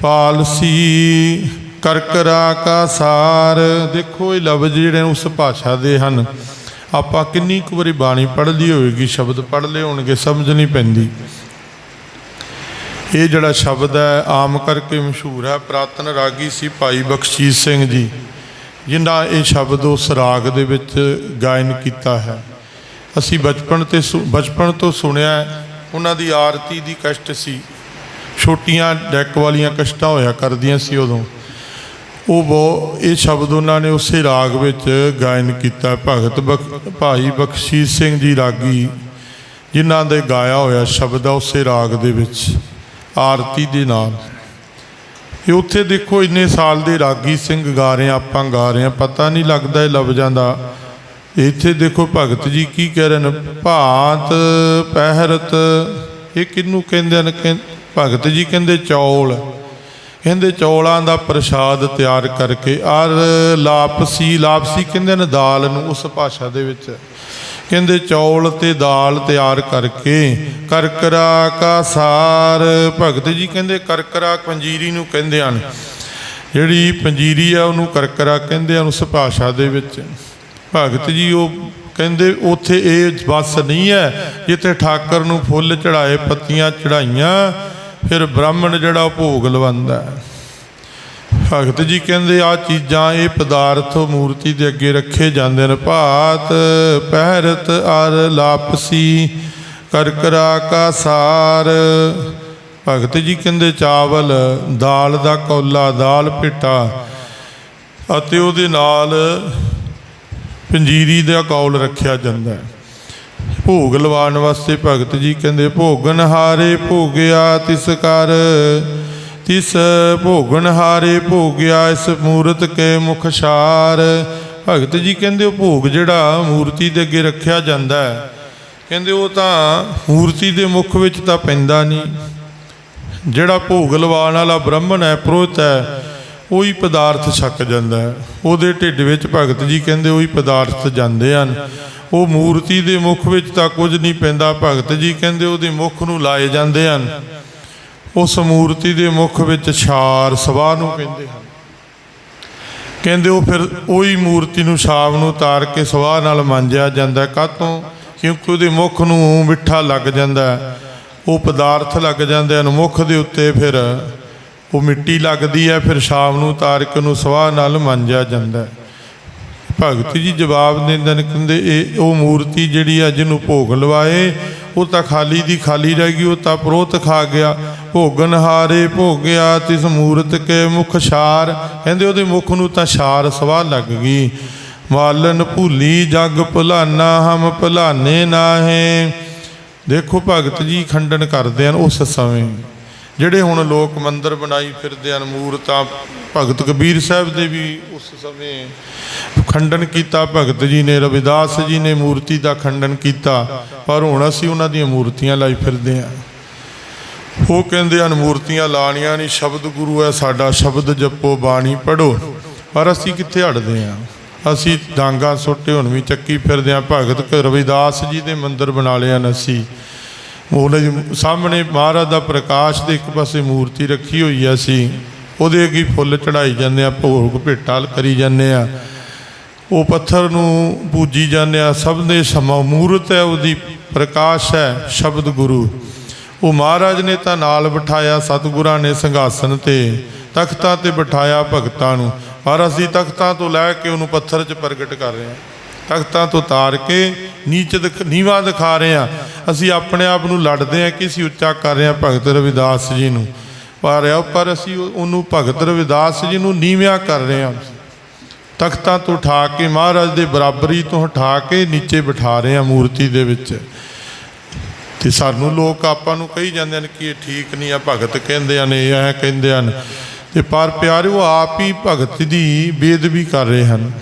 S1: ਪਾਲਸੀ। ਕਰਕਰਾ ਕਾ ਸਾਰ। ਦੇਖੋ ਇਹ ਲਫ਼ਜ਼ ਜਿਹੜੇ ਉਸ ਭਾਸ਼ਾ ਦੇ ਹਨ। ਆਪਾਂ ਕਿੰਨੀ ਕੁ ਵਾਰੀ ਬਾਣੀ ਪੜ੍ਹ ਲਈ ਹੋਵੇਗੀ, ਸ਼ਬਦ ਪੜ੍ਹ ਲਏ ਹੋਣਗੇ, ਸਮਝ ਨਹੀਂ ਪੈਂਦੀ। ਇਹ ਜਿਹੜਾ ਸ਼ਬਦ ਹੈ, ਆਮ ਕਰਕੇ ਮਸ਼ਹੂਰ ਹੈ, ਪ੍ਰਾਤਨ ਰਾਗੀ ਸੀ ਭਾਈ ਬਖਸ਼ੀਸ਼ ਸਿੰਘ ਜੀ ਜਿਨ੍ਹਾਂ ਇਹ ਸ਼ਬਦ ਉਸ ਰਾਗ ਦੇ ਵਿੱਚ ਗਾਇਨ ਕੀਤਾ ਹੈ। ਅਸੀਂ ਬਚਪਨ ਤੇ ਸੁ- ਬਚਪਨ ਤੋਂ ਸੁਣਿਆ ਉਹਨਾਂ ਦੀ ਆਰਤੀ ਦੀ ਕਸ਼ਟ ਸੀ। ਛੋਟੀਆਂ ਡੈਕ ਵਾਲੀਆਂ ਕਸ਼ਟਾਂ ਹੋਇਆ ਕਰਦੀਆਂ ਸੀ ਉਦੋਂ। ਉਹ ਬਹੁ ਇਹ ਸ਼ਬਦ ਉਹਨਾਂ ਨੇ ਉਸੇ ਰਾਗ ਵਿੱਚ ਗਾਇਨ ਕੀਤਾ। ਭਗਤ ਬਖ- ਭਾਈ ਬਖਸ਼ੀਸ਼ ਸਿੰਘ ਜੀ ਰਾਗੀ, ਜਿਨ੍ਹਾਂ ਦੇ ਗਾਇਆ ਹੋਇਆ ਸ਼ਬਦ ਆ ਉਸੇ ਰਾਗ ਦੇ ਵਿੱਚ, ਆਰਤੀ ਦੇ ਨਾਲ। ਇਹ ਉੱਥੇ ਦੇਖੋ ਇੰਨੇ ਸਾਲ ਦੇ ਰਾਗੀ ਸਿੰਘ ਗਾ ਰਹੇ ਆ, ਆਪਾਂ ਗਾ ਰਹੇ ਆ, ਪਤਾ ਨਹੀਂ ਲੱਗਦਾ ਇਹ ਲਫ਼ਜ਼ਾਂ ਦਾ। ਇੱਥੇ ਦੇਖੋ ਭਗਤ ਜੀ ਕੀ ਕਹਿ ਰਹੇ ਨੇ, ਭਾਂਤ, ਪਹਿਰਤ, ਇਹ ਕਿਹਨੂੰ ਕਹਿੰਦੇ ਨੇ ਕਹਿੰ- ਭਗਤ ਜੀ ਕਹਿੰਦੇ ਚੌਲ। ਕਹਿੰਦੇ ਚੌਲਾਂ ਦਾ ਪ੍ਰਸ਼ਾਦ ਤਿਆਰ ਕਰਕੇ ਆਰ ਲਾਪਸੀ ਲਾਪਸੀ ਕਹਿੰਦੇ ਨੇ ਦਾਲ ਨੂੰ ਉਸ ਭਾਸ਼ਾ ਦੇ ਵਿੱਚ। ਕਹਿੰਦੇ ਚੌਲ ਤੇ ਦਾਲ ਤਿਆਰ ਕਰਕੇ ਕਰਕਰਾ ਕਾ ਸਾਰ, ਭਗਤ ਜੀ ਕਹਿੰਦੇ ਕਰਕਰਾ ਪੰਜੀਰੀ ਨੂੰ ਕਹਿੰਦੇ ਹਨ। ਜਿਹੜੀ ਪੰਜੀਰੀ ਆ ਉਹਨੂੰ ਕਰਕਰਾ ਕਹਿੰਦੇ ਹਨ ਉਸ ਭਾਸ਼ਾ ਦੇ ਵਿੱਚ। ਭਗਤ ਜੀ ਉਹ ਕਹਿੰਦੇ ਉਥੇ ਇਹ ਬਸ ਨਹੀਂ ਹੈ ਜਿੱਥੇ ਠਾਕਰ ਨੂੰ ਫੁੱਲ ਚੜਾਏ ਪੱਤੀਆਂ ਚੜਾਈਆਂ ਫਿਰ ਬ੍ਰਾਹਮਣ ਜਿਹੜਾ ਉਹ ਭੋਗ ਲਵਾਉਂਦਾ ਭਗਤ ਜੀ ਕਹਿੰਦੇ ਆ ਚੀਜ਼ਾਂ, ਇਹ ਪਦਾਰਥ ਮੂਰਤੀ ਦੇ ਅੱਗੇ ਰੱਖੇ ਜਾਂਦੇ ਨੇ। ਭਾਤ, ਪਹਿਰਤ, ਅਰ, ਲਾਪਸੀ, ਕਰਕਰਾ ਕਾ ਸਾਰ ਭਗਤ ਜੀ ਕਹਿੰਦੇ, ਚਾਵਲ, ਦਾਲ ਦਾ ਕੌਲਾ, ਦਾਲ ਪਿੱਟਾ ਅਤੇ ਉਹਦੇ ਨਾਲ ਪੰਜੀਰੀ ਦਾ ਕੌਲ ਰੱਖਿਆ ਜਾਂਦਾ ਹੈ। ਭੋਗ ਲਵਾਉਣ ਵਾਸਤੇ ਭਗਤ ਜੀ ਕਹਿੰਦੇ, ਭੋਗਨ ਹਾਰੇ ਭੋਗਿਆ ਤਿਸ ਕਰ, ਤਿਸ ਭੋਗਨ ਹਾਰੇ ਭੋਗਿਆ ਇਸ ਮੂਰਤ ਕੇ ਮੁਖ ਛਾਰ। ਭਗਤ ਜੀ ਕਹਿੰਦੇ, ਉਹ ਭੋਗ ਜਿਹੜਾ ਮੂਰਤੀ ਦੇ ਅੱਗੇ ਰੱਖਿਆ ਜਾਂਦਾ ਹੈ। ਕਹਿੰਦੇ, ਉਹ ਤਾਂ ਮੂਰਤੀ ਦੇ ਮੁਖ ਵਿੱਚ ਤਾਂ ਪੈਂਦਾ ਨਹੀਂ। ਜਿਹੜਾ ਭੋਗ ਲਵਾਉਣ ਵਾਲਾ ਬ੍ਰਾਹਮਣ ਹੈ, ਪ੍ਰੋਹਿਤ ਹੈ ਉਹੀ ਪਦਾਰਥ ਛਕ ਜਾਂਦਾ ਹੈ। ਉਹਦੇ ਢਿੱਡ ਵਿੱਚ ਭਗਤ ਜੀ ਕਹਿੰਦੇ ਉਹੀ ਪਦਾਰਥ ਜਾਂਦੇ ਹਨ। ਉਹ ਮੂਰਤੀ ਦੇ ਮੁਖ ਵਿੱਚ ਤਾਂ ਕੁਝ ਨਹੀਂ ਪੈਂਦਾ, ਭਗਤ ਜੀ ਕਹਿੰਦੇ ਉਹਦੇ ਮੁਖ ਨੂੰ ਲਾਏ ਜਾਂਦੇ ਹਨ। ਉਸ ਮੂਰਤੀ ਦੇ ਮੁਖ ਵਿੱਚ ਛਾਰ ਸਵਾ ਨੂੰ ਕਹਿੰਦੇ ਹਨ। ਕਹਿੰਦੇ ਉਹ ਫਿਰ ਉਹੀ ਮੂਰਤੀ ਨੂੰ ਸ਼ਾਮ ਨੂੰ ਤਾਰ ਕੇ ਸਵਾਹ ਨਾਲ ਮਾਂਜਿਆ ਜਾਂਦਾ ਕਾਤੋਂ ਕਿਉਂਕਿ ਉਹਦੇ ਮੁਖ ਨੂੰ ਮਿੱਠਾ ਲੱਗ ਜਾਂਦਾ ਉਹ ਪਦਾਰਥ ਲੱਗ ਜਾਂਦੇ ਹਨ। ਮੁਖ ਦੇ ਉੱਤੇ ਫਿਰ ਉਹ ਮਿੱਟੀ ਲੱਗਦੀ ਹੈ, ਫਿਰ ਸ਼ਾਮ ਨੂੰ ਤਾਰਕ ਨੂੰ ਸਵਾਹ ਨਾਲ ਮੰਜਿਆ ਜਾਂਦਾ ਹੈ। ਭਗਤ ਜੀ ਜਵਾਬ ਦਿੰਦੇ ਨੇ, ਕਹਿੰਦੇ ਇਹ ਉਹ ਮੂਰਤੀ ਜਿਹੜੀ ਆ ਜਿਹਨੂੰ ਭੋਗ ਲਵਾਏ, ਉਹ ਤਾਂ ਖਾਲੀ ਦੀ ਖਾਲੀ ਰਹਿ ਗਈ, ਉਹ ਤਾਂ ਪ੍ਰੋਤ ਖਾ ਗਿਆ। ਭੋਗਨ ਹਾਰੇ ਭੋਗਿਆ ਤਿਸ ਮੂਰਤ ਕੇ ਮੁਖ ਛਾਰ। ਕਹਿੰਦੇ ਉਹਦੇ ਮੁਖ ਨੂੰ ਤਾਂ ਛਾਰ ਸਵਾਹ ਲੱਗ ਗਈ। ਮਾਲਨ ਭੁੱਲੀ ਜਗ ਭੁਲਾਨਾ, ਹਮ ਭੁਲਾਨੇ ਨਾਹੇ। ਦੇਖੋ ਭਗਤ ਜੀ ਖੰਡਨ ਕਰਦੇ ਹਨ ਉਸ ਸਮੇਂ। ਜਿਹੜੇ ਹੁਣ ਲੋਕ ਮੰਦਰ ਬਣਾਈ ਫਿਰਦੇ ਹਨ, ਮੂਰਤਾਂ, ਭਗਤ ਕਬੀਰ ਸਾਹਿਬ ਦੇ ਵੀ ਉਸ ਸਮੇਂ ਖੰਡਨ ਕੀਤਾ, ਭਗਤ ਜੀ ਨੇ, ਰਵਿਦਾਸ ਜੀ ਨੇ ਮੂਰਤੀ ਦਾ ਖੰਡਨ ਕੀਤਾ, ਪਰ ਹੁਣ ਅਸੀਂ ਉਹਨਾਂ ਦੀਆਂ ਮੂਰਤੀਆਂ ਲਾਈ ਫਿਰਦੇ ਹਾਂ। ਉਹ ਕਹਿੰਦੇ ਹਨ, ਮੂਰਤੀਆਂ ਲਾਣੀਆਂ ਨਹੀਂ, ਸ਼ਬਦ ਗੁਰੂ ਹੈ, ਸਾਡਾ ਸ਼ਬਦ ਜਪੋ, ਬਾਣੀ ਪੜੋ ਪਰ ਅਸੀਂ ਕਿੱਥੇ ਹਟਦੇ ਹਾਂ? ਅਸੀਂ ਡਾਂਗਾ ਸੁੱਟੇ, ਹੁਣ ਵੀ ਚੱਕੀ ਫਿਰਦੇ ਹਾਂ, ਭਗਤ ਰਵਿਦਾਸ ਜੀ ਦੇ ਮੰਦਿਰ ਬਣਾ ਲਿਆ ਹਨ ਅਸੀਂ। ਉਹਦੇ ਸਾਹਮਣੇ ਮਹਾਰਾਜ ਦਾ ਪ੍ਰਕਾਸ਼ ਦੇ ਇੱਕ ਪਾਸੇ ਮੂਰਤੀ ਰੱਖੀ ਹੋਈ ਆ ਅਸੀਂ, ਉਹਦੇ ਅੱਗੇ ਫੁੱਲ ਚੜਾਈ ਜਾਂਦੇ ਆ, ਭੋਗ ਭੇਟਾ ਕਰੀ ਜਾਂਦੇ ਆ। ਉਹ ਪੱਥਰ ਨੂੰ ਪੂਜੀ ਜਾਂਦੇ ਆ, ਸਭ ਦੇ ਸਮਾ ਮੂਰਤ ਹੈ, ਉਹਦੀ ਪ੍ਰਕਾਸ਼ ਹੈ, ਸ਼ਬਦ ਗੁਰੂ। ਉਹ ਮਹਾਰਾਜ ਨੇ ਤਾਂ ਨਾਲ ਬਿਠਾਇਆ, ਸਤਿਗੁਰਾਂ ਨੇ ਸੰਘਾਸਨ ਤੇ, ਤਖਤਾਂ ਤੇ ਬਿਠਾਇਆ ਭਗਤਾਂ ਨੂੰ। ਪਰ ਅਸੀਂ ਤਖਤਾਂ ਤੋਂ ਲੈ ਕੇ ਉਹਨੂੰ ਪੱਥਰ 'ਚ ਪ੍ਰਗਟ ਕਰ ਰਹੇ ਹਾਂ ਤਖਤਾਂ ਤੋਂ ਤਾਰ ਕੇ ਨੀਚ ਦਿਖ- ਨੀਵਾਂ ਦਿਖਾ ਰਹੇ ਹਾਂ। ਅਸੀਂ ਆਪਣੇ ਆਪ ਨੂੰ ਲੜਦੇ ਹਾਂ ਕਿ ਅਸੀਂ ਉੱਚਾ ਕਰ ਰਹੇ ਹਾਂ ਭਗਤ ਰਵਿਦਾਸ ਜੀ ਨੂੰ। ਪਰ ਇਹ ਪਰ ਅਸੀਂ ਉਹਨੂੰ ਭਗਤ ਰਵਿਦਾਸ ਜੀ ਨੂੰ ਨੀਵਿਆਂ ਕਰ ਰਹੇ ਹਾਂ। ਤਖਤਾਂ ਤੋਂ ਉਠਾ ਕੇ, ਮਹਾਰਾਜ ਦੇ ਬਰਾਬਰੀ ਤੋਂ ਹਟਾ ਕੇ ਨੀਚੇ ਬਿਠਾ ਰਹੇ ਹਾਂ ਮੂਰਤੀ ਦੇ ਵਿੱਚ। ਤੇ ਸਾਨੂੰ ਲੋਕ ਆਪਾਂ ਨੂੰ ਕਹੀ ਜਾਂਦੇ ਹਨ ਕਿ ਇਹ ਠੀਕ ਨਹੀਂ ਆ, ਭਗਤ ਕਹਿੰਦੇ ਹਨ, ਇਹ ਐ ਕਹਿੰਦੇ ਹਨ। ਤੇ ਪਰ ਪਿਆਰਿਓ, ਆਪ ਹੀ ਭਗਤ ਦੀ ਬੇਦਬੀ ਕਰ ਰਹੇ ਹਨ।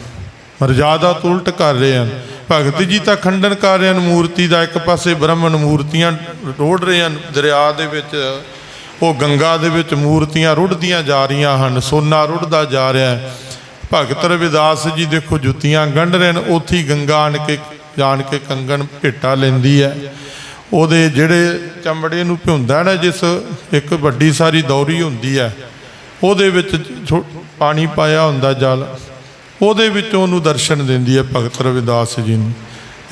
S1: ਮਰਜ਼ਾਦਾ ਤੋਂ ਉਲਟ ਕਰ ਰਹੇ ਹਨ। ਭਗਤ ਜੀ ਤਾਂ ਖੰਡਨ ਕਰ ਰਹੇ ਹਨ ਮੂਰਤੀ ਦਾ ਇੱਕ ਪਾਸੇ ਬ੍ਰਹਮਣ ਮੂਰਤੀਆਂ ਰੋੜ ਰਹੇ ਹਨ, ਦਰਿਆ ਦੇ ਵਿੱਚ, ਉਹ ਗੰਗਾ ਦੇ ਵਿੱਚ ਮੂਰਤੀਆਂ ਰੁੜਦੀਆਂ ਜਾ ਰਹੀਆਂ ਹਨ, ਸੋਨਾ ਰੁੜਦਾ ਜਾ ਰਿਹਾ ਹੈ। ਭਗਤ ਰਵਿਦਾਸ ਜੀ ਦੇਖੋ ਜੁੱਤੀਆਂ ਗੰਢ ਰਹੇ ਨੇ ਉੱਥੇ ਗੰਗਾ ਆਣ ਕੇ ਜਾਣ ਕੇ ਕੰਗਣ ਭੇਟਾ ਲੈਂਦੀ ਹੈ। ਉਹਦੇ ਜਿਹੜੇ ਚਮੜੇ ਨੂੰ ਭਿਉਂਦਾ ਨਾ, ਜਿਸ ਇੱਕ ਵੱਡੀ ਸਾਰੀ ਦੌਰੀ ਹੁੰਦੀ ਹੈ, ਉਹਦੇ ਵਿੱਚ ਛੋ- ਪਾਣੀ ਪਾਇਆ ਹੁੰਦਾ ਜਲ। ਉਹਦੇ ਵਿੱਚੋਂ ਉਹਨੂੰ ਦਰਸ਼ਨ ਦਿੰਦੀ ਹੈ ਭਗਤ ਰਵਿਦਾਸ ਜੀ ਨੂੰ।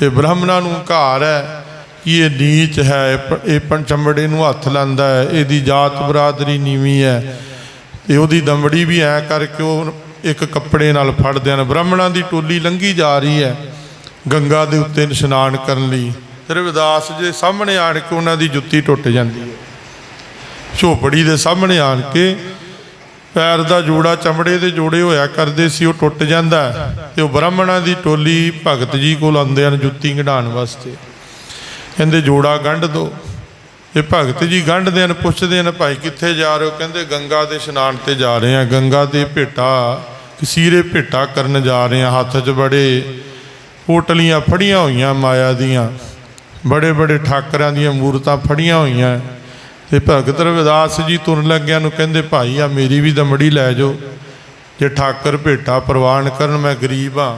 S1: ਇਹ ਬ੍ਰਾਹਮਣਾਂ ਨੂੰ ਹੰਕਾਰ ਹੈ ਕਿ ਇਹ ਨੀਚ ਹੈ, ਇਹ ਪ- ਇਹ ਪੰ ਨੂੰ ਹੱਥ ਲਾਂਦਾ ਹੈ, ਇਹਦੀ ਜਾਤ ਬਰਾਦਰੀ ਨੀਵੀਂ ਹੈ। ਤੇ ਉਹਦੀ ਦਮੜੀ ਵੀ ਐ ਕਰਕੇ ਉਹ ਇੱਕ ਕੱਪੜੇ ਨਾਲ ਫੜਦੇ ਹਨ ਬ੍ਰਾਹਮਣਾਂ ਦੀ ਟੋਲੀ ਲੰਘੀ ਜਾ ਰਹੀ ਹੈ ਗੰਗਾ ਦੇ ਉੱਤੇ ਇਸ਼ਨਾਨ ਕਰਨ ਲਈ। ਰਵਿਦਾਸ ਜੀ ਦੇ ਸਾਹਮਣੇ ਆਣ ਕੇ ਉਹਨਾਂ ਦੀ ਜੁੱਤੀ ਟੁੱਟ ਜਾਂਦੀ ਹੈ। ਝੋਪੜੀ ਦੇ ਸਾਹਮਣੇ ਆਣ ਕੇ ਪੈਰ ਦਾ ਜੋੜਾ ਚਮੜੇ ਦੇ ਜੋੜੇ ਹੋਇਆ ਕਰਦੇ ਸੀ, ਉਹ ਟੁੱਟ ਜਾਂਦਾ ਹੈ ਤੇ ਉਹ ਬ੍ਰਾਹਮਣਾਂ ਦੀ ਟੋਲੀ ਭਗਤ ਜੀ ਕੋਲ ਆਉਂਦੇ ਹਨ ਜੁੱਤੀ ਕਢਾਉਣ ਵਾਸਤੇ। ਕਹਿੰਦੇ, ਜੋੜਾ ਗੰਢ ਦੋ। ਇਹ ਭਗਤ ਜੀ ਗੰਢਦੇ ਹਨ, ਪੁੱਛਦੇ ਹਨ, ਭਾਈ ਕਿੱਥੇ ਜਾ ਰਹੇ ਹੋ? ਕਹਿੰਦੇ, ਗੰਗਾ ਦੇ ਇਸ਼ਨਾਨ ਤੇ ਜਾ ਰਹੇ ਆ ਗੰਗਾ ਦੇ ਭੇਟਾ, ਕਸੀਰੇ ਭੇਟਾ ਕਰਨ ਜਾ ਰਹੇ ਆ ਹੱਥ 'ਚ ਬੜੇ ਪੋਟਲੀਆਂ ਫੜੀਆਂ ਹੋਈਆਂ ਮਾਇਆ ਦੀਆਂ। ਬੜੇ ਬੜੇ ਠਾਕਰਾਂ ਦੀਆਂ ਮੂਰਤਾਂ ਫੜੀਆਂ ਹੋਈਆਂ। ਤੇ ਭਗਤ ਰਵਿਦਾਸ ਜੀ ਤੁਰਨ ਲੱਗਿਆਂ ਨੂੰ ਕਹਿੰਦੇ, ਭਾਈ ਆ ਮੇਰੀ ਵੀ ਦਮੜੀ ਲੈ ਜਾਓ। ਜੇ ਠਾਕਰ ਭੇਟਾ ਪ੍ਰਵਾਨ ਕਰਨ, ਮੈਂ ਗਰੀਬ ਆ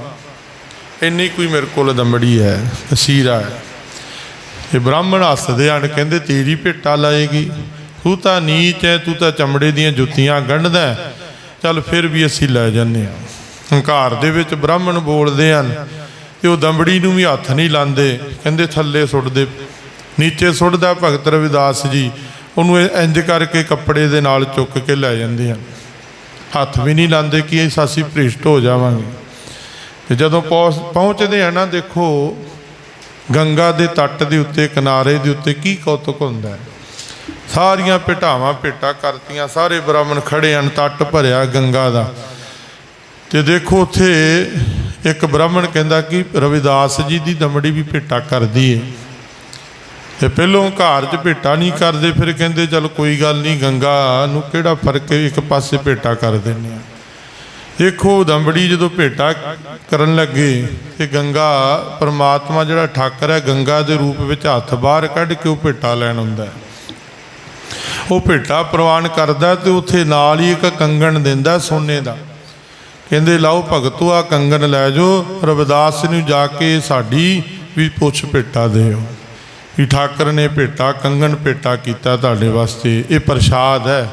S1: ਇੰਨੀ ਕੋਈ ਮੇਰੇ ਕੋਲ ਦਮੜੀ ਹੈ ਕਸੀਰਾ ਹੈ। ਤੇ ਬ੍ਰਾਹਮਣ ਹੱਸਦੇ ਹਨ, ਕਹਿੰਦੇ, ਤੇਰੀ ਭੇਟਾ ਲਾਏਗੀ। ਤੂੰ ਤਾਂ ਨੀਚ ਹੈ, ਤੂੰ ਤਾਂ ਚਮੜੇ ਦੀਆਂ ਜੁੱਤੀਆਂ ਗੰਢਦਾ ਚੱਲ ਫਿਰ ਵੀ ਅਸੀਂ ਲੈ ਜੰਨੇ ਆ ਹੰਕਾਰ ਦੇ ਵਿੱਚ ਬ੍ਰਾਹਮਣ ਬੋਲਦੇ ਹਨ, ਤੇ ਉਹ ਦੰਬੜੀ ਨੂੰ ਵੀ ਹੱਥ ਨਹੀਂ ਲਾਉਂਦੇ ਕਹਿੰਦੇ, ਥੱਲੇ ਸੁੱਟਦੇ, ਨੀਚੇ ਸੁੱਟਦਾ ਭਗਤ ਰਵਿਦਾਸ ਜੀ। ਉਹਨੂੰ ਇਹ ਇੰਜ ਕਰਕੇ ਕੱਪੜੇ ਦੇ ਨਾਲ ਚੁੱਕ ਕੇ ਲੈ ਜਾਂਦੇ ਹਨ ਹੱਥ ਵੀ ਨਹੀਂ ਲਾਉਂਦੇ ਕਿ ਇਹ ਸਾਸੀ ਭ੍ਰਿਸ਼ਟ ਹੋ ਜਾਵਾਂਗੇ। ਤੇ ਜਦੋਂ ਪਹੁੰਚ- ਪਹੁੰਚਦੇ ਆ ਨਾ, ਦੇਖੋ, ਗੰਗਾ ਦੇ ਤੱਟ ਦੇ ਉੱਤੇ, ਕਿਨਾਰੇ ਦੇ ਉੱਤੇ ਕੀ ਕੌਤਕ ਹੁੰਦਾ ਹੈ। ਸਾਰੀਆਂ ਭੇਟਾਵਾਂ ਭੇਟਾ ਕਰਤੀਆਂ, ਸਾਰੇ ਬ੍ਰਾਹਮਣ ਖੜੇ ਹਨ, ਤੱਟ ਭਰਿਆ ਗੰਗਾ ਦਾ। ਤੇ ਦੇਖੋ, ਉੱਥੇ ਇੱਕ ਬ੍ਰਾਹਮਣ ਕਹਿੰਦਾ ਕਿ ਰਵਿਦਾਸ ਜੀ ਦੀ ਦਮੜੀ ਵੀ ਭੇਟਾ ਕਰਦੀ ਏ। ਤੇ ਪਹਿਲੋਂ ਘਰ 'ਚ ਭੇਟਾ ਨਹੀਂ ਕਰਦੇ, ਫਿਰ ਕਹਿੰਦੇ ਚਲ ਕੋਈ ਗੱਲ ਨਹੀਂ, ਗੰਗਾ ਨੂੰ ਕਿਹੜਾ ਫ਼ਰਕ ਹੈ? ਇੱਕ ਪਾਸੇ ਭੇਟਾ ਕਰ ਦਿੰਦੇ ਆ ਦੇਖੋ ਦੰਬੜੀ ਜਦੋਂ ਭੇਟਾ ਕਰਨ ਲੱਗੇ ਤੇ ਗੰਗਾ, ਪਰਮਾਤਮਾ ਜਿਹੜਾ ਠਾਕਰ ਹੈ, ਗੰਗਾ ਦੇ ਰੂਪ ਵਿੱਚ ਹੱਥ ਬਾਹਰ ਕੱਢ ਕੇ ਉਹ ਭੇਟਾ ਲੈਣ ਹੁੰਦਾ ਉਹ ਭੇਟਾ ਪ੍ਰਵਾਨ ਕਰਦਾ ਤੇ ਉੱਥੇ ਨਾਲ ਹੀ ਇੱਕ ਕੰਗਣ ਦਿੰਦਾ ਸੋਨੇ ਦਾ। ਕਹਿੰਦੇ, ਲਾਓ ਭਗਤੋ ਆ ਕੰਗਣ ਲੈ ਜਾਓ, ਰਵਿਦਾਸ ਨੂੰ ਜਾ ਕੇ ਸਾਡੀ ਵੀ ਪੁੱਛ ਭੇਟਾ ਦਿਓ। ਕਿ ਠਾਕਰ ਨੇ ਭੇਟਾ, ਕੰਗਣ ਭੇਟਾ ਕੀਤਾ ਤੁਹਾਡੇ ਵਾਸਤੇ। ਇਹ ਪ੍ਰਸ਼ਾਦ ਹੈ।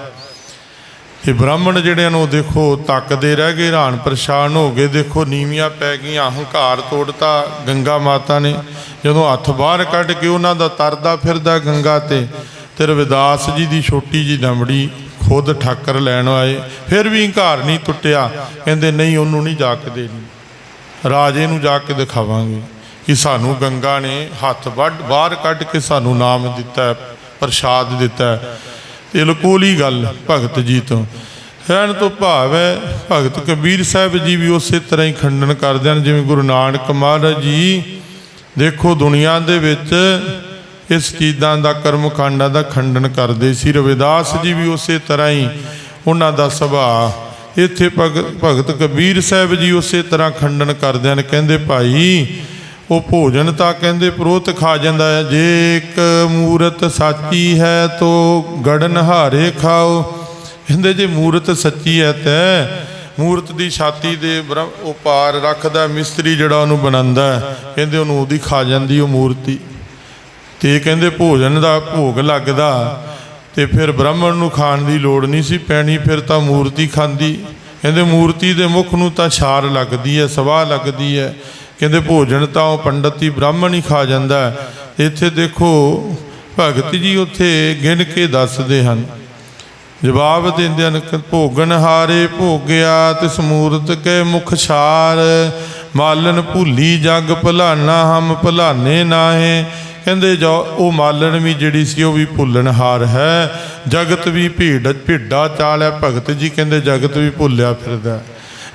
S1: ਇਹ ਬ੍ਰਾਹਮਣ ਜਿਹੜੇ ਨੂੰ ਦੇਖੋ ਤੱਕਦੇ ਰਹਿ ਗਏ, ਹੈਰਾਨ ਪਰੇਸ਼ਾਨ ਹੋ ਗਏ। ਦੇਖੋ ਨੀਵੀਆਂ ਪੈ ਗਈਆਂ, ਹੰਕਾਰ ਤੋੜਤਾ ਗੰਗਾ ਮਾਤਾ ਨੇ। ਜਦੋਂ ਹੱਥ ਬਾਹਰ ਕੱਢ ਕੇ ਉਹਨਾਂ ਦਾ ਤਰਦਾ ਫਿਰਦਾ ਗੰਗਾ ਤੇ ਤੇ ਰਵਿਦਾਸ ਜੀ ਦੀ ਛੋਟੀ ਜੀ ਦਮੜੀ ਖੁਦ ਠਾਕਰ ਲੈਣ ਆਏ। ਫਿਰ ਵੀ ਹੰਕਾਰ ਨਹੀਂ ਟੁੱਟਿਆ। ਕਹਿੰਦੇ, ਨਹੀਂ, ਉਹਨੂੰ ਨਹੀਂ ਜਾ ਕੇ ਦੇਣੀ। ਰਾਜੇ ਨੂੰ ਜਾ ਕੇ ਦਿਖਾਵਾਂਗੇ। ਕਿ ਸਾਨੂੰ ਗੰਗਾ ਨੇ ਹੱਥ ਵੱਢ, ਬਾਹਰ ਕੱਢ ਕੇ ਸਾਨੂੰ ਨਾਮ ਦਿੱਤਾ, ਪ੍ਰਸ਼ਾਦ ਦਿੱਤਾ। ਇਹ ਲਕੋਲੀ ਗੱਲ ਭਗਤ ਜੀ ਤੋਂ। ਰਹਿਣ ਤੋਂ ਭਾਵ ਹੈ, ਭਗਤ ਕਬੀਰ ਸਾਹਿਬ ਜੀ ਵੀ ਉਸੇ ਤਰ੍ਹਾਂ ਹੀ ਖੰਡਨ ਕਰਦੇ ਹਨ, ਜਿਵੇਂ ਗੁਰੂ ਨਾਨਕ ਮਹਾਰਾਜ ਜੀ, ਦੇਖੋ ਦੁਨੀਆ ਦੇ ਵਿੱਚ ਇਸ ਚੀਜ਼ਾਂ ਦਾ ਕਰਮ ਕਾਂਡਾਂ ਦਾ ਖੰਡਨ ਕਰਦੇ ਸੀ। ਰਵਿਦਾਸ ਜੀ ਵੀ ਉਸੇ ਤਰ੍ਹਾਂ ਹੀ ਉਹਨਾਂ ਦਾ ਸੁਭਾਅ। ਇੱਥੇ ਭਗਤ ਭਗਤ ਕਬੀਰ ਸਾਹਿਬ ਜੀ ਉਸੇ ਤਰ੍ਹਾਂ ਖੰਡਨ ਕਰਦੇ ਹਨ। ਕਹਿੰਦੇ ਭਾਈ ਉਹ ਭੋਜਨ ਤਾਂ ਕਹਿੰਦੇ ਪ੍ਰੋਤ ਖਾ ਜਾਂਦਾ ਹੈ। ਜੇ ਇੱਕ ਮੂਰਤ ਸਾਚੀ ਹੈ ਤੋ ਗੜਨ ਹਾਰੇ ਖਾਓ। ਕਹਿੰਦੇ ਜੇ ਮੂਰਤ ਸੱਚੀ ਹੈ ਤੇ, ਮੂਰਤ ਦੀ ਛਾਤੀ ਦੇ ਬ੍ਰਹਮ- ਉਹ ਪਾਰ ਰੱਖਦਾ ਮਿਸਤਰੀ ਜਿਹੜਾ ਉਹਨੂੰ ਬਣਾਉਂਦਾ ਕਹਿੰਦੇ ਉਹਨੂੰ ਉਹਦੀ ਖਾ ਜਾਂਦੀ ਉਹ ਮੂਰਤੀ। ਤੇ ਕਹਿੰਦੇ ਭੋਜਨ ਦਾ ਭੋਗ ਲੱਗਦਾ, ਤੇ ਫਿਰ ਬ੍ਰਾਹਮਣ ਨੂੰ ਖਾਣ ਦੀ ਲੋੜ ਨਹੀਂ ਸੀ ਪੈਣੀ, ਫਿਰ ਤਾਂ ਮੂਰਤੀ ਖਾਂਦੀ। ਕਹਿੰਦੇ ਮੂਰਤੀ ਦੇ ਮੁਖ ਨੂੰ ਤਾਂ ਛਾਰ ਲੱਗਦੀ ਹੈ, ਸਵਾਹ ਲੱਗਦੀ ਹੈ। ਕਹਿੰਦੇ ਭੋਜਨ ਤਾਂ ਉਹ ਪੰਡਤ ਹੀ ਬ੍ਰਾਹਮਣ ਹੀ ਖਾ ਜਾਂਦਾ ਇੱਥੇ ਦੇਖੋ, ਭਗਤ ਜੀ ਉੱਥੇ ਗਿਣ ਕੇ ਦੱਸਦੇ ਹਨ। ਜਵਾਬ ਦਿੰਦੇ ਹਨ ਕਿ ਭੋਗਨ ਹਾਰੇ ਭੋਗਿਆ ਤਿਸ ਮੂਰਤ ਕੇ ਮੁਖ ਛਾਰ। ਮਾਲਨ ਭੁੱਲੀ ਜਗ ਭਲਾਨਾ, ਹਮ ਭਲਾਨੇ ਨਾਹੇ। ਕਹਿੰਦੇ ਜੋ ਉਹ ਮਾਲਣ ਵੀ ਜਿਹੜੀ ਸੀ, ਉਹ ਵੀ ਭੁੱਲਣਹਾਰ ਹੈ। ਜਗਤ ਵੀ ਭੀੜ, ਭਿੱਡਾ ਚਾਲ ਹੈ। ਭਗਤ ਜੀ ਕਹਿੰਦੇ ਜਗਤ ਵੀ ਭੁੱਲਿਆ ਫਿਰਦਾ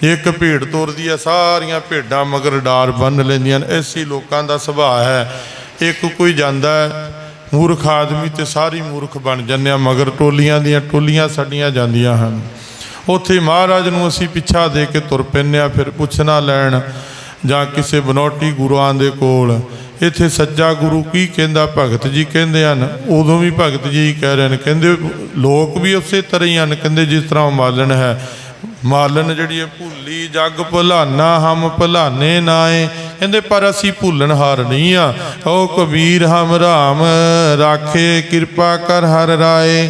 S1: ਇੱਕ ਭੀੜ ਤੁਰਦੀ ਹੈ ਸਾਰੀਆਂ ਭੇਡਾਂ ਮਗਰ ਡਾਰ ਬੰਨ ਲੈਂਦੀਆਂ ਨੇ। ਐਸੀ ਲੋਕਾਂ ਦਾ ਸੁਭਾਅ ਹੈ। ਇੱਕ ਕੋਈ ਜਾਂਦਾ ਹੈ, ਮੂਰਖ ਆਦਮੀ ਤੇ ਸਾਰੀ ਮੂਰਖ ਬਣ ਜਾਂਦੇ ਆ, ਮਗਰ ਟੋਲੀਆਂ ਦੀਆਂ ਟੋਲੀਆਂ ਸਾਡੀਆਂ ਜਾਂਦੀਆਂ ਹਨ। ਉੱਥੇ ਮਹਾਰਾਜ ਨੂੰ ਅਸੀਂ ਪਿੱਛਾ ਦੇ ਕੇ ਤੁਰ ਪੈਂਦੇ ਆ, ਫਿਰ ਪੁੱਛਣਾ ਲੈਣ ਜਾਂ ਕਿਸੇ ਬਨੌਟੀ ਗੁਰੂਆਂ ਦੇ ਕੋਲ, ਇੱਥੇ ਸੱਚਾ ਗੁਰੂ ਕੀ ਕਹਿੰਦਾ? ਭਗਤ ਜੀ ਕਹਿੰਦੇ ਹਨ। ਉਦੋਂ ਵੀ ਭਗਤ ਜੀ ਕਹਿ ਰਹੇ ਨੇ। ਕਹਿੰਦੇ ਲੋਕ ਵੀ ਉਸੇ ਤਰ੍ਹਾਂ ਹੀ ਹਨ। ਕਹਿੰਦੇ ਜਿਸ ਤਰ੍ਹਾਂ ਮਾਲਣ ਹੈ ਮਾਲਣ ਜਿਹੜੀ ਹੈ, ਭੁੱਲੀ ਜਗ ਭੁਲਾਨਾ, ਹਮ ਭੁਲਾਨੇ ਨਾਏ। ਕਹਿੰਦੇ, ਪਰ ਅਸੀਂ ਭੁੱਲਣ ਹਾਰ ਨਹੀਂ ਆ। ਓ ਕਬੀਰ, ਹਮ ਰਾਮ, ਰਾਖੇ, ਕਿਰਪਾ ਕਰ ਹਰ ਰਾਏ।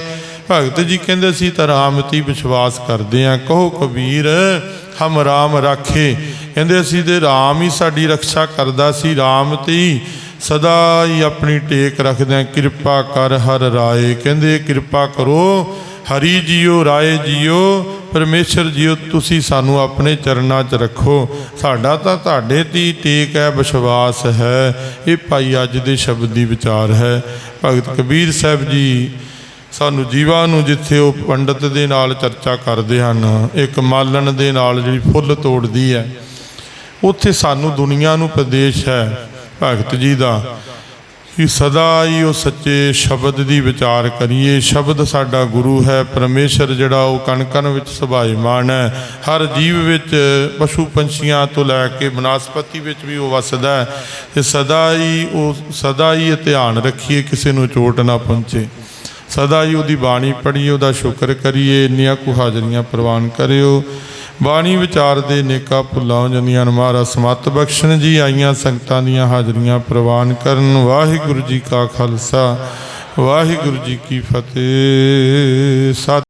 S1: ਭਗਤ ਜੀ ਕਹਿੰਦੇ, ਅਸੀਂ ਤਾਂ ਰਾਮ ਤੇ ਵਿਸ਼ਵਾਸ ਕਰਦੇ ਆ ਕਹੋ ਕਬੀਰ, ਹਮ ਰਾਮ ਰਾਖੇ। ਕਹਿੰਦੇ, ਅਸੀਂ ਤੇ ਰਾਮ ਹੀ ਸਾਡੀ ਰੱਖਿਆ ਕਰਦਾ ਸੀ। ਰਾਮ ਤੇ ਸਦਾ ਹੀ ਆਪਣੀ ਟੇਕ ਰੱਖਦੇ ਆ ਕਿਰਪਾ ਕਰ ਹਰ ਰਾਏ। ਕਹਿੰਦੇ, ਕਿਰਪਾ ਕਰੋ। ਹਰੀ ਜੀਓ, ਰਾਏ ਜੀਓ। ਪਰਮੇਸ਼ਰ ਜੀਓ, ਤੁਸੀਂ ਸਾਨੂੰ ਆਪਣੇ ਚਰਨਾਂ 'ਚ ਰੱਖੋ। ਸਾਡਾ ਤਾਂ ਤੁਹਾਡੇ ਤੇ ਹੀ ਟੇਕ ਹੈ, ਵਿਸ਼ਵਾਸ ਹੈ। ਇਹ ਭਾਈ ਅੱਜ ਦੇ ਸ਼ਬਦ ਦੀ ਵਿਚਾਰ ਹੈ। ਭਗਤ ਕਬੀਰ ਸਾਹਿਬ ਜੀ ਸਾਨੂੰ ਜੀਵਾਂ ਨੂੰ ਜਿੱਥੇ ਉਹ ਪੰਡਤ ਦੇ ਨਾਲ ਚਰਚਾ ਕਰਦੇ ਹਨ, ਇੱਕ ਮਾਲਣ ਦੇ ਨਾਲ ਜਿਹੜੀ ਫੁੱਲ ਤੋੜਦੀ ਹੈ, ਉੱਥੇ ਸਾਨੂੰ ਦੁਨੀਆ ਨੂੰ ਪ੍ਰਦੇਸ਼ ਹੈ ਭਗਤ ਜੀ ਦਾ। ਕਿ ਸਦਾ ਹੀ ਉਹ ਸੱਚੇ ਸ਼ਬਦ ਦੀ ਵਿਚਾਰ ਕਰੀਏ। ਸ਼ਬਦ ਸਾਡਾ ਗੁਰੂ ਹੈ, ਪਰਮੇਸ਼ਰ ਜਿਹੜਾ ਉਹ ਕਣ ਕਣ ਵਿੱਚ ਸੁਭਾਇਮਾਨ ਹੈ। ਹਰ ਜੀਵ ਵਿੱਚ ਪਸ਼ੂ ਪੰਛੀਆਂ ਤੋਂ ਲੈ ਕੇ ਬਨਸਪਤੀ ਵਿੱਚ ਵੀ ਉਹ ਵਸਦਾ ਹੈ। ਤੇ ਸਦਾ ਹੀ ਉਹ, ਸਦਾ ਹੀ ਧਿਆਨ ਰੱਖੀਏ, ਕਿਸੇ ਨੂੰ ਚੋਟ ਨਾ ਪਹੁੰਚੇ। ਸਦਾ ਹੀ ਉਹਦੀ ਬਾਣੀ ਪੜ੍ਹੀਏ, ਉਹਦਾ ਸ਼ੁਕਰ ਕਰੀਏ। ਇੰਨੀਆਂ ਕੁ ਹਾਜ਼ਰੀਆਂ ਪ੍ਰਵਾਨ ਕਰਿਓ। ਬਾਣੀ ਵਿਚਾਰ ਦੇ ਨੇਕਾ ਭੁੱਲਾਂ ਹੋ ਜਾਂਦੀਆਂ ਹਨ ਮਹਾਰਾਜ ਸਮਤ ਬਖਸ਼ਣ ਜੀ ਆਈਆਂ, ਸੰਗਤਾਂ ਦੀਆਂ ਹਾਜ਼ਰੀਆਂ ਪ੍ਰਵਾਨ ਕਰਨ। ਵਾਹਿਗੁਰੂ ਜੀ ਕਾ ਖਾਲਸਾ, ਵਾਹਿਗੁਰੂ ਜੀ ਕੀ ਫਤਿਹ। ਸਤਿ